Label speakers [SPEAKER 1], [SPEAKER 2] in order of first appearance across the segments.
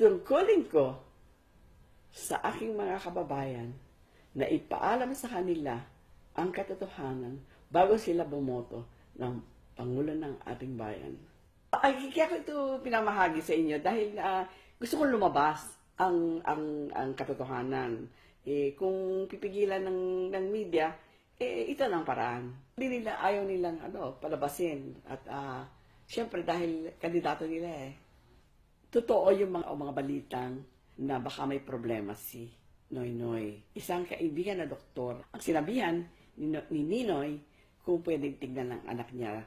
[SPEAKER 1] tungkulin ko sa aking mga kababayan na ipaalam sa kanila ang katotohanan bago sila bumoto ng Pangulo ng ating bayan. Ay, kaya ko ito pinamahagi sa inyo dahil ah, gusto kong lumabas ang, ang, ang katotohanan. Eh, kung pipigilan ng, ng media, eh, ito lang paraan. Hindi nila, ayaw nilang ano, palabasin. At ah, syempre dahil kandidato nila eh, totoo yung mga, mga balitang na baka may problema si Noy Noy. Isang kaibigan na doktor. Ang sinabihan ni, ni Ninoy kung pwedeng tignan ng anak niya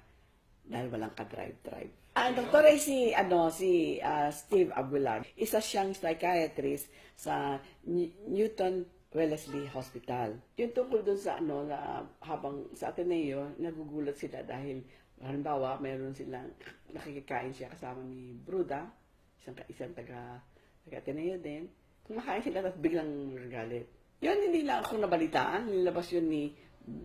[SPEAKER 1] dahil walang ka-drive-drive. Ang doktor ay si, ano, si ah, Steve Aguilar. Isa siyang psychiatrist sa Newton Wellesley Hospital. Yung tungkol dun sa ano, na habang sa Ateneo, nagugulat sila dahil halimbawa, mayroon silang nakikikain siya kasama ni Bruda, isang, isang taga, taga Ateneo din. Kumakain sila tapos biglang nagagalit. Yun, hindi lang ako nabalitaan. Nilabas yun ni,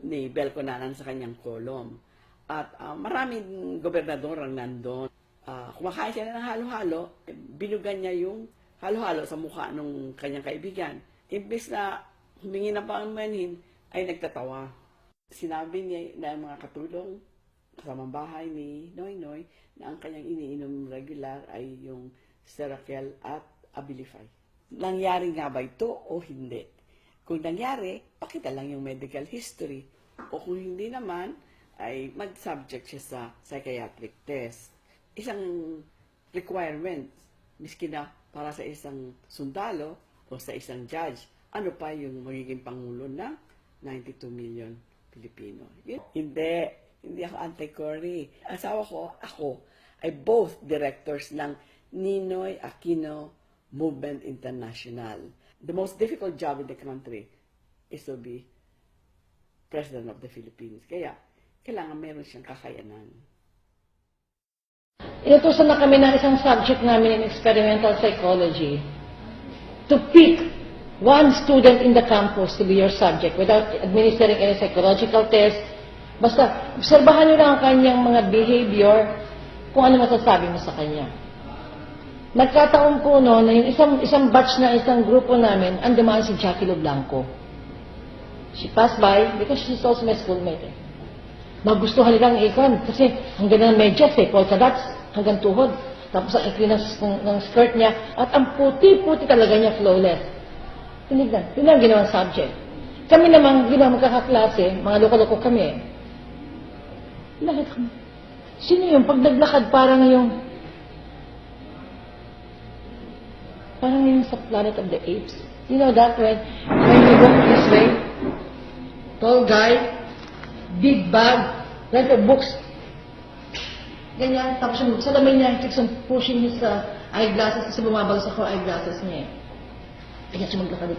[SPEAKER 1] ni Bel Conanan sa kanyang kolom. At ah, maraming gobernador ang nandun. Ah, kumakain sila ng halo-halo, binugan niya yung halo-halo sa mukha ng kanyang kaibigan. Imbes na humingi ng pangamanhin, ay nagtatawa. Sinabi niya na mga katulong kasamang bahay ni Noy Noy na ang kanyang iniinom regular ay yung Serakel at Abilify. Nangyari nga ba ito o hindi? Kung nangyari, pakita lang yung medical history. O kung hindi naman, ay mag-subject siya sa psychiatric test. Isang requirement, miski na para sa isang sundalo o sa isang judge, ano pa yung magiging pangulo ng 92 million Pilipino. Yun. Hindi. Hindi ako anti-Cory. Asawa ko, ako, ay both directors ng Ninoy Aquino Movement International. The most difficult job in the country is to be President of the Philippines. Kaya, kailangan meron siyang kakayanan.
[SPEAKER 2] Inutusan na kami ng isang subject namin in experimental psychology to pick one student in the campus to be your subject without administering any psychological test. Basta, obserbahan nyo lang ang kanyang mga behavior kung ano masasabi mo sa kanya. Nagkataon po no, na yung isang, isang batch na isang grupo namin, ang dumaan si Jackie Blanco. She passed by because she's also my schoolmate. Eh. Magustuhan nilang ikon kasi hanggang ng medyas eh, polka dots, hanggang tuhod. Tapos ang ikli ng, ng, ng skirt niya at ang puti-puti talaga niya flawless. Tinignan, yun ang ginawang subject. Kami naman, ginawa magkakaklase, mga loko-loko kami eh. Lakad kami. Sino yung pag naglakad parang yung parang yung sa Planet of the Apes. You know that when, when you walk this way, tall guy, big bag, like a books. Ganyan, tapos yung sa lamay niya, keeps on pushing his uh, eyeglasses kasi bumabagsak ko eyeglasses niya eh. Ganyan siya maglakad.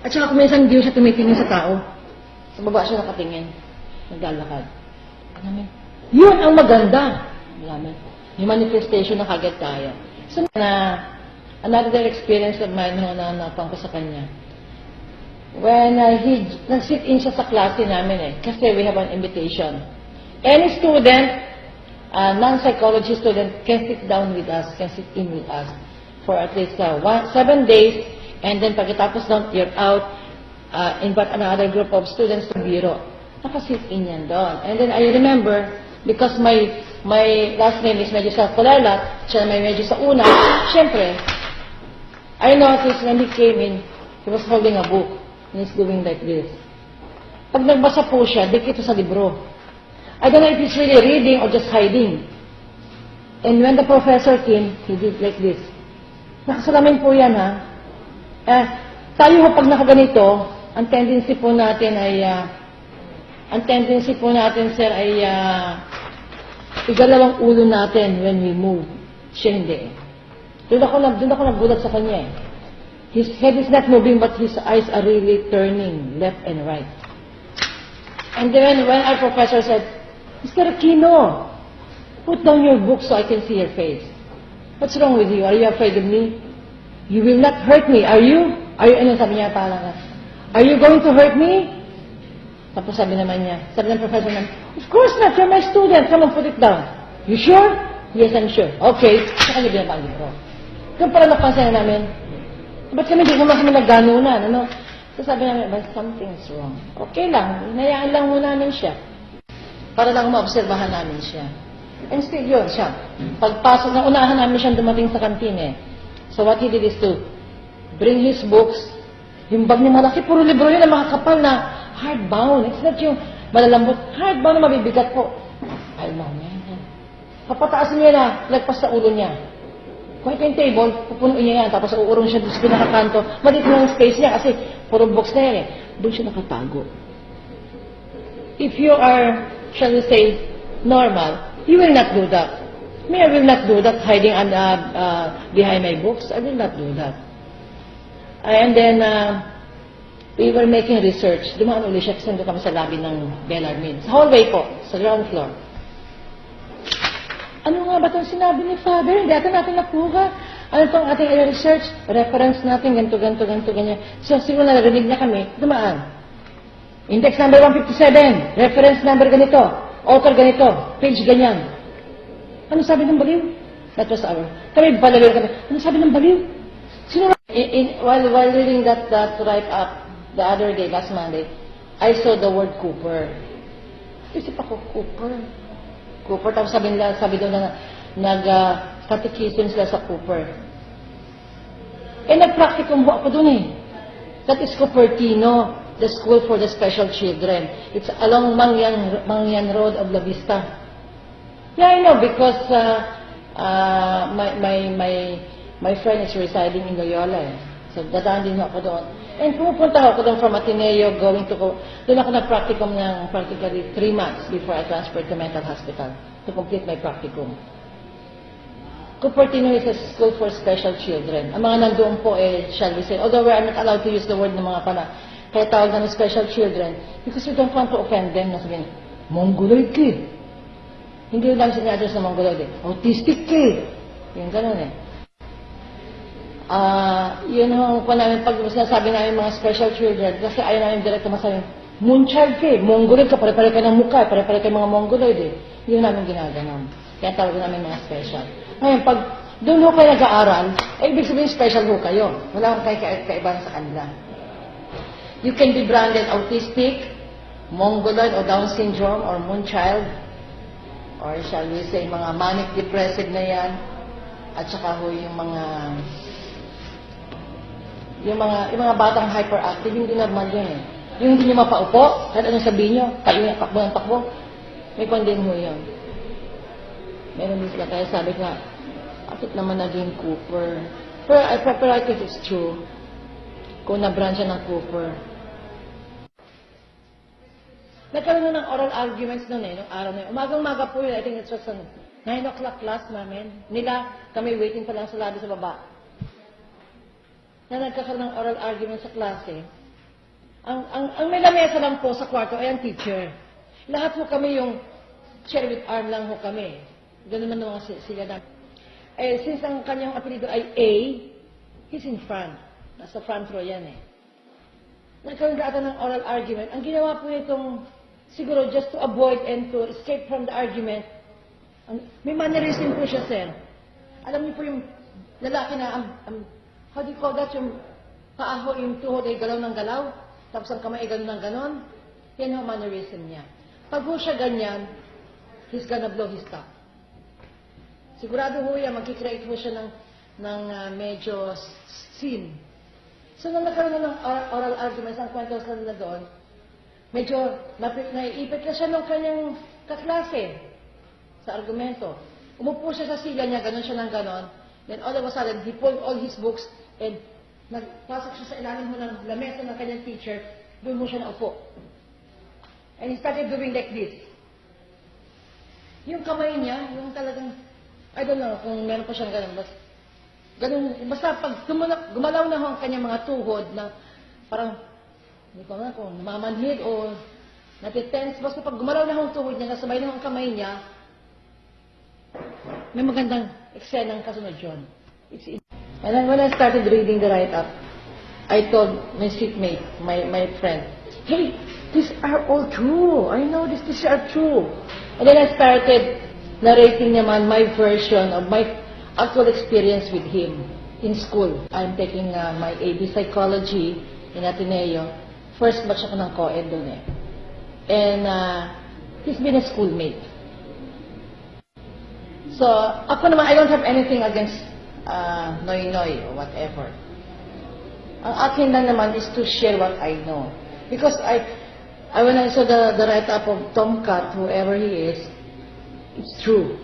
[SPEAKER 2] At saka kuminsan hindi siya tumitingin sa tao. Sa baba siya nakatingin. Naglalakad. Namin, yun ang maganda. Namin, yung manifestation na kagad tayo. So, na, another experience of mine na nanapang ko sa kanya. When uh, he, nag-sit in siya sa klase namin eh, kasi we have an invitation. Any student, uh, non-psychology student, can sit down with us, can sit in with us for at least uh, one, seven days, and then pagkatapos doon, you're out, uh, invite another group of students to biro. Nakasit in yan doon. And then I remember, because my my last name is medyo sa Kulela, siya may medyo sa una, syempre, I noticed when he came in, he was holding a book, and he's doing like this. Pag nagbasa po siya, dikit sa libro. I don't know if he's really reading or just hiding. And when the professor came, he did like this. Nakasalamin po yan, ha? Eh, tayo ho pag nakaganito, ang tendency po natin ay, ah, ang tendency po natin, sir, ay ah, igalawang ulo natin when we move. Siya hindi. Doon ako, doon ako nagulat sa kanya eh. His head is not moving, but his eyes are really turning left and right. And then when our professor said, Mr. Aquino, put down your book so I can see your face. What's wrong with you? Are you afraid of me? You will not hurt me, are you? Are you, ano sabi niya parang, are you going to hurt me? Tapos sabi naman niya, sabi ng professor naman, of course not, you're my student, come on, put it down. You sure? Yes, I'm sure. Okay, sa kanya binaba ang libro. Doon pala napansin namin, ba't kami di naman kami nagganunan, ano? So sabi namin, but something's wrong. Okay lang, hinayaan lang muna namin siya. Para lang maobserbahan namin siya. And still yun siya. Pagpasok na unahan namin siyang dumating sa kantin eh. So what he did is to bring his books. Yung bag niya malaki, puro libro yun na makakapal na hardbound. It's not yung malalambot. Hardbound na mabibigat po. Ay, mo yan. Papataas niya na, lagpas sa ulo niya. Kahit yung table, pupunuin niya yan, tapos uurong siya doon sa pinakakanto. Malit yung space niya kasi puro box na yan eh. Doon siya nakatago. If you are, shall we say, normal, you will not do that. Me, I will not do that, hiding uh, uh, behind my books. I will not do that. And then, uh, we were making research. Dumaan ulit siya kasi kami sa lobby ng Bellarmine. Sa hallway po, sa ground floor. Ano nga ba itong sinabi ni Father? Hindi ata natin nakuha. Ano itong ating research? Reference natin, ganito, ganito, ganito, ganyan. So, siguro narinig niya kami, dumaan. Index number 157, reference number ganito, author ganito, page ganyan. Ano sabi ng baliw? That was our. Kami palawir kami. Ano sabi ng baliw? Sino in, in, while, while reading that, that write up the other day, last Monday, I saw the word Cooper. Isip ako, Cooper. Cooper. Tapos sabi nila, sabi daw na nag uh, sila sa Cooper. Eh, nag-practicum po ako dun eh. That is Cupertino, the school for the special children. It's along Mangyan, Mangyan Road of La Vista. Yeah, I know because uh, uh, my, my, my, my friend is residing in Loyola eh. So, dadaan din ako doon. And pumupunta ako doon from Ateneo going to, doon ako nag-practicum ng practically three months before I transferred to mental hospital to complete my practicum. Cupertino is a school for special children. Ang mga nandoon po eh, shall we say, although we are not allowed to use the word ng mga pana, kaya tawag namin special children because we don't want to offend them na sabihin, Mongoloid ka eh. Hindi lang sinadres na Mongoloid eh. Autistic ka eh. Yung ganun eh. Ah, yun yung kung namin pag sinasabi namin mga special children, kasi ayaw namin direkto masabi, Moonchild ka eh, Mongoloid ka, pare-pare ka ng mukha, pare-pare kayo mga Mongoloid eh. Yun namin ginaganon. Kaya tawag namin mga special. Ngayon, pag doon ho kayo nag-aaral, eh, ibig sabihin special ho kayo. Wala kang kayo ka- kaibahan sa kanila. You can be branded autistic, Mongoloid or Down syndrome or Moonchild, or shall we say, mga manic depressive na yan, at saka ho yung mga yung mga yung mga batang hyperactive, hindi normal yun eh. Yung hindi nyo mapaupo, kahit anong sabihin nyo, tayo yung takbo ng takbo, may condemn ho yun. Meron din sila, kaya sabi ko nga, bakit naman naging Cooper? Pero, I, pero I think it's true. Kung na-branch siya ng Cooper. Nagkaroon na ng oral arguments noon eh, nung araw na yun. Umagang-umaga po yun, I think it was on 9 o'clock class namin. Nila, kami waiting pa lang sa lobby sa baba na nagkakaroon ng oral argument sa klase, ang, ang, ang may lamesa lang po sa kwarto ay ang teacher. Lahat po kami yung share with arm lang ho kami. Ganun man mga si- sila na. Eh, since ang kanyang apelido ay A, he's in front. Nasa front row yan eh. Nagkaroon na ata ng oral argument. Ang ginawa po nitong, siguro just to avoid and to escape from the argument, may mannerism po siya, sir. Alam niyo po yung lalaki na, ang, ang, how do you call that, yung paa ho, yung tuhod ay galaw ng galaw, tapos ang kamay ay gano'n ng gano'n. Yan ang mannerism niya. Pag ho siya ganyan, he's gonna blow his top. Sigurado ho yan, magkikreate ho siya ng, ng ah, medyo scene. So, nung nagkaroon na ng oral, arguments, ang kwento sa nila doon, medyo naiipit na siya ng kanyang kaklase sa argumento. Umupo siya sa sila niya, ganon siya ng ganon. Then all of a sudden, he pulled all his books and nagpasok siya sa ilalim ng lamesa ng kanyang teacher, doon mo siya naupo. And he started doing like this. Yung kamay niya, yung talagang, I don't know kung meron pa siyang ganun, basta, ganun, basta pag gumalaw, gumalaw na ho ang kanyang mga tuhod na parang, hindi ko na kung namamanhid o natitense, basta pag gumalaw na ho ang tuhod niya, nasabay na ho ang kamay niya, may magandang eksena ng kasunod yun. It's And then when I started reading the write-up, I told my seatmate, my, my friend, hey, these are all true. I know this, these are true. And then I started narrating naman my version of my actual experience with him. in school. I'm taking uh, my AB Psychology in Ateneo. First batch ako ng co-ed doon eh. And uh, he's been a schoolmate. So, ako naman, I don't have anything against uh, Noy Noy or whatever. Ang akin lang naman is to share what I know. Because I, I when I saw the, the write-up of Tomcat, whoever he is, it's true.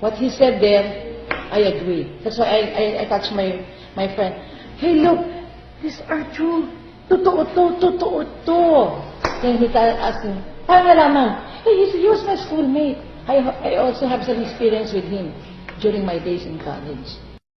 [SPEAKER 2] What he said there, I agree. That's why I, I, I touched my, my friend. Hey, look, these are true. Totoo to, totoo to. Then he asked him, paano nalaman? Hey, he was my schoolmate. I, I also have some experience with him during my days in college.